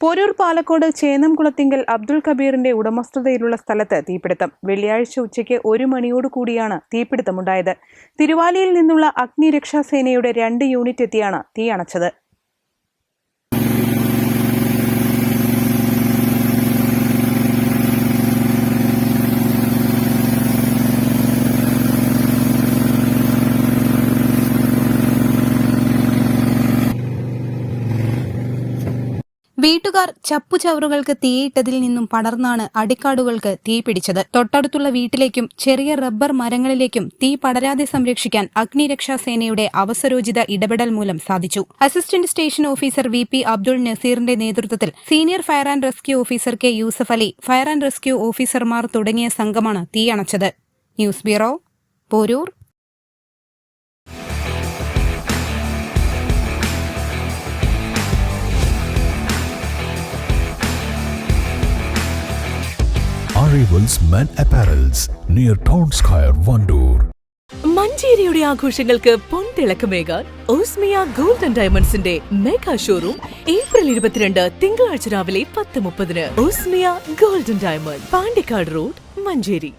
പോരൂർ പാലക്കോട് ചേന്നംകുളത്തിങ്കൽ അബ്ദുൾ കബീറിന്റെ ഉടമസ്ഥതയിലുള്ള സ്ഥലത്ത് തീപിടുത്തം. വെള്ളിയാഴ്ച ഉച്ചയ്ക്ക് ഒരു മണിയോടു കൂടിയാണ് തീപിടുത്തമുണ്ടായത്. തിരുവാലിയിൽ നിന്നുള്ള അഗ്നിരക്ഷാസേനയുടെ രണ്ട് യൂണിറ്റ് എത്തിയാണ് തീ അണച്ചത്. വീട്ടുകാർ ചപ്പുചവറുകൾക്ക് തീയിട്ടതിൽ നിന്നും പടർന്നാണ് അടിക്കാടുകൾക്ക് തീ പിടിച്ചത്. തൊട്ടടുത്തുള്ള വീട്ടിലേക്കും ചെറിയ റബ്ബർ മരങ്ങളിലേക്കും തീ പടരാതെ സംരക്ഷിക്കാൻ അഗ്നിരക്ഷാ സേനയുടെ അവസരോചിത ഇടപെടൽ മൂലം സാധിച്ചു. Assistant station officer V P Abdul നസീറിന്റെ നേതൃത്വത്തിൽ senior fire and rescue officer K Yusuf Ali fire and rescue ഓഫീസർമാർ തുടങ്ങിയ സംഘമാണ് തീയണച്ചത് news bureau Porur. Arrivals men apparels near town square Wandoor മഞ്ചേരിയുടെ ആഘോഷങ്ങൾക്ക് പൊൻതിളക്കമേകാൻ ഓസ്മിയ ഗോൾഡ് ആൻഡ് ഡയമണ്ട്സിന്റെ മെഗാ ഷോറൂം ഏപ്രിൽ ഇരുപത്തിരണ്ട് തിങ്കളാഴ്ച രാവിലെ പത്ത് മുപ്പതിന് Osmia golden diamond Pandikkad road Manjeri.